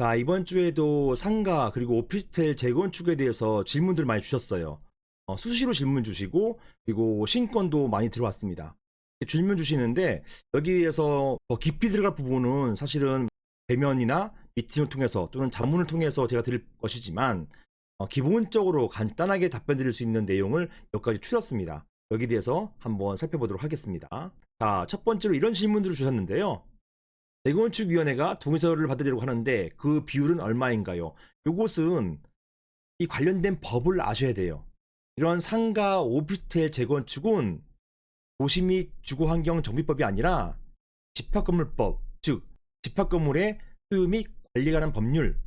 자, 이번 주에도 상가 그리고 오피스텔 재건축에 대해서 질문들 많이 주셨어요. 어, 수시로 질문 주시고 그리고 신건도 많이 들어왔습니다. 질문 주시는데 여기에서 더 깊이 들어갈 부분은 사실은 대면이나 미팅을 통해서 또는 자문을 통해서 제가 드릴 것이지만 어, 기본적으로 간단하게 답변 드릴 수 있는 내용을 몇 가지 추렸습니다. 여기 대해서 한번 살펴보도록 하겠습니다. 자, 첫 번째로 이런 질문들을 주셨는데요. 재건축위원회가 동의서를 받아들이려고 하는데 그 비율은 얼마인가요? 요것은 이 관련된 법을 아셔야 돼요. 이런 상가 오피스텔 재건축은 도시 및 주거환경 정비법이 아니라 집합건물법, 즉 집합건물의 소유 및 관리에 관한 법률,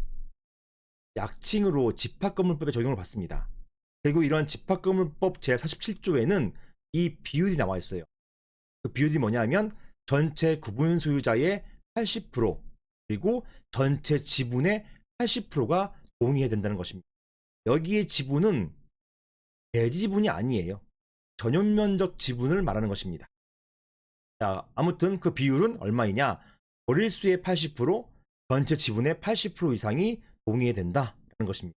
약칭으로 집합건물법에 적용을 받습니다. 그리고 이런 집합건물법 제47조에는 이 비율이 나와 있어요. 그 비율이 뭐냐면 전체 구분 소유자의 80% 그리고 전체 지분의 80%가 동의해야 된다는 것입니다. 여기에 지분은 대지 지분이 아니에요. 전용 면적 지분을 말하는 것입니다. 자, 아무튼 그 비율은 얼마이냐? 거릴수의 80%, 전체 지분의 80% 이상이 동의해야 된다는 것입니다.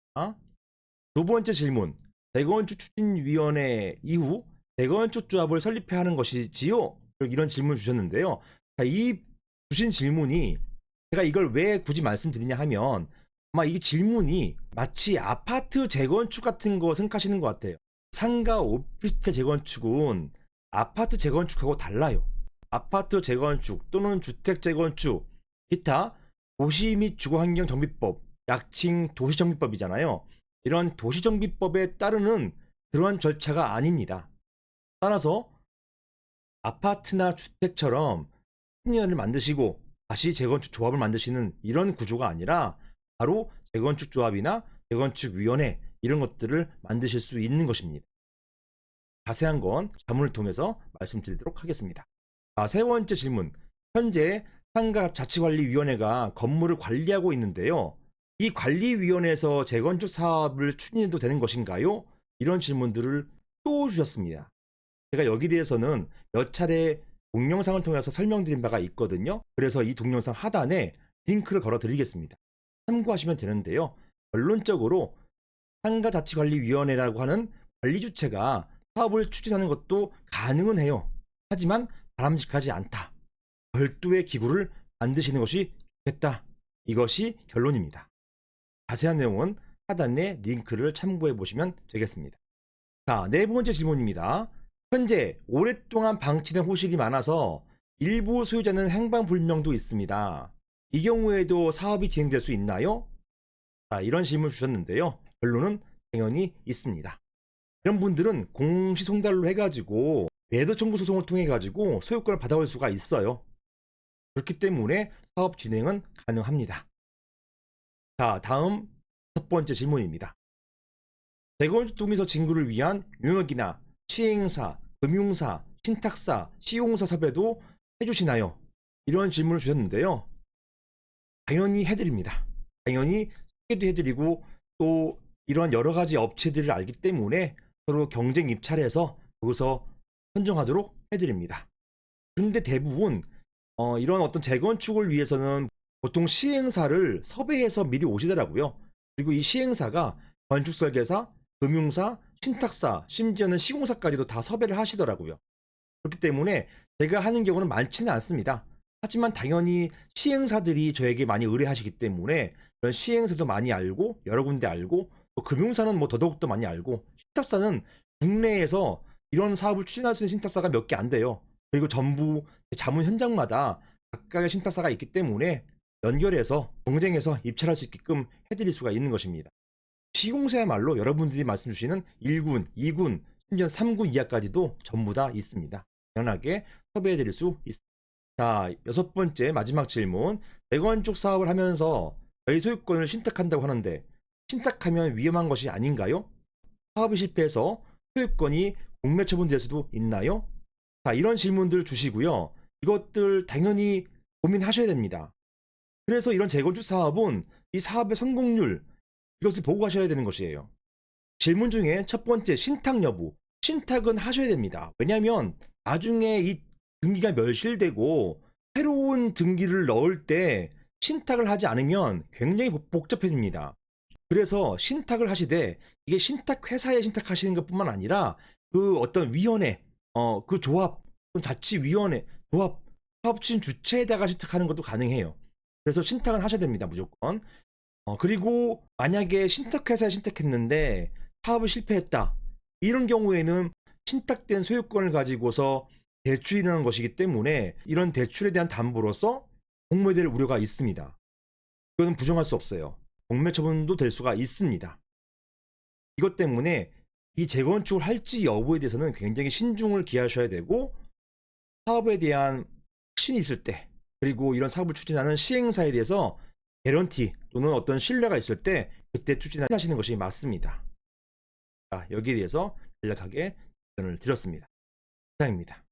두 번째 질문. 대건축 추진위원회 이후 대건축 조합을 설립해야 하는 것이지요? 이런 질문 주셨는데요. 자, 이 주신 질문이 제가 이걸 왜 굳이 말씀드리냐 하면 아마 이 질문이 마치 아파트 재건축 같은 거 생각하시는 것 같아요. 상가 오피스텔 재건축은 아파트 재건축하고 달라요. 아파트 재건축 또는 주택 재건축, 기타 도시 및 주거환경 정비법, 약칭 도시정비법이잖아요. 이런 도시정비법에 따르는 그런 절차가 아닙니다. 따라서 아파트나 주택처럼 승리연을 만드시고 다시 재건축 조합을 만드시는 이런 구조가 아니라 바로 재건축 조합이나 재건축 위원회 이런 것들을 만드실 수 있는 것입니다. 자세한 건 자문을 통해서 말씀드리도록 하겠습니다. 자, 세 번째 질문. 현재 상가 자치관리위원회가 건물을 관리하고 있는데요. 이 관리위원회에서 재건축 사업을 추진해도 되는 것인가요? 이런 질문들을 또 주셨습니다. 제가 여기 대해서는 몇 차례 동영상을 통해서 설명드린 바가 있거든요. 그래서 이 동영상 하단에 링크를 걸어 드리겠습니다. 참고하시면 되는데요. 결론적으로 상가자치관리위원회라고 하는 관리 주체가 사업을 추진하는 것도 가능은 해요. 하지만 바람직하지 않다. 별도의 기구를 만드시는 것이 좋겠다. 이것이 결론입니다. 자세한 내용은 하단에 링크를 참고해 보시면 되겠습니다. 자, 네 번째 질문입니다. 현재 오랫동안 방치된 호실이 많아서 일부 소유자는 행방불명도 있습니다. 이 경우에도 사업이 진행될 수 있나요? 자, 이런 질문 주셨는데요. 결론은 당연히 있습니다. 이런 분들은 공시송달로 해가지고 매도 청구 소송을 통해 가지고 소유권을 받아올 수가 있어요. 그렇기 때문에 사업 진행은 가능합니다. 자, 다음 첫 번째 질문입니다. 재건축 동의서 진구를 위한 용역이나 시행사, 금융사, 신탁사, 시용사 섭외도 해주시나요? 이런 질문을 주셨는데요. 당연히 해드립니다. 당연히 소개도 해드리고 또 이런 여러 가지 업체들을 알기 때문에 서로 경쟁 입찰해서 거기서 선정하도록 해드립니다. 그런데 대부분 어, 이런 어떤 재건축을 위해서는 보통 시행사를 섭외해서 미리 오시더라고요. 그리고 이 시행사가 건축설계사, 금융사, 신탁사, 심지어는 시공사까지도 다 섭외를 하시더라고요. 그렇기 때문에 제가 하는 경우는 많지는 않습니다. 하지만 당연히 시행사들이 저에게 많이 의뢰하시기 때문에 이런 시행사도 많이 알고 여러 군데 알고 또 금융사는 뭐 더더욱더 많이 알고 신탁사는 국내에서 이런 사업을 추진할 수 있는 신탁사가 몇 개 안 돼요. 그리고 전부 자문 현장마다 각각의 신탁사가 있기 때문에 연결해서 경쟁해서 입찰할 수 있게끔 해드릴 수가 있는 것입니다. 시공사야말로 여러분들이 말씀 주시는 1군, 2군, 심지어 3군 이하까지도 전부 다 있습니다. 당연하게 섭외해 드릴 수 있습니다. 자, 여섯 번째 마지막 질문. 재건축 사업을 하면서 저희 소유권을 신탁한다고 하는데 신탁하면 위험한 것이 아닌가요? 사업이 실패해서 소유권이 공매 처분될 수도 있나요? 자, 이런 질문들 주시고요. 이것들 당연히 고민하셔야 됩니다. 그래서 이런 재건축 사업은 이 사업의 성공률, 이것을 보고 가셔야 되는 것이에요. 질문 중에 첫 번째 신탁 여부. 신탁은 하셔야 됩니다. 왜냐하면 나중에 이 등기가 멸실되고 새로운 등기를 넣을 때 신탁을 하지 않으면 굉장히 복- 복잡해집니다. 그래서 신탁을 하시되 이게 신탁 회사에 신탁하시는 것뿐만 아니라 그 어떤 위원회, 어, 그 조합, 또는 자치위원회, 조합, 사업진 주체에다가 신탁하는 것도 가능해요. 그래서 신탁은 하셔야 됩니다, 무조건. 어, 그리고 만약에 신탁회사에 신탁했는데 사업을 실패했다. 이런 경우에는 신탁된 소유권을 가지고서 대출이라는 것이기 때문에 이런 대출에 대한 담보로서 공모될 우려가 있습니다. 이거는 부정할 수 없어요. 공매 처분도 될 수가 있습니다. 이것 때문에 이 재건축을 할지 여부에 대해서는 굉장히 신중을 기하셔야 되고 사업에 대한 확신이 있을 때 그리고 이런 사업을 추진하는 시행사에 대해서 개런티 또는 어떤 신뢰가 있을 때 그때 추진하시는 것이 맞습니다. 자, 여기에 대해서 간략하게 답변을 드렸습니다. 이상입니다.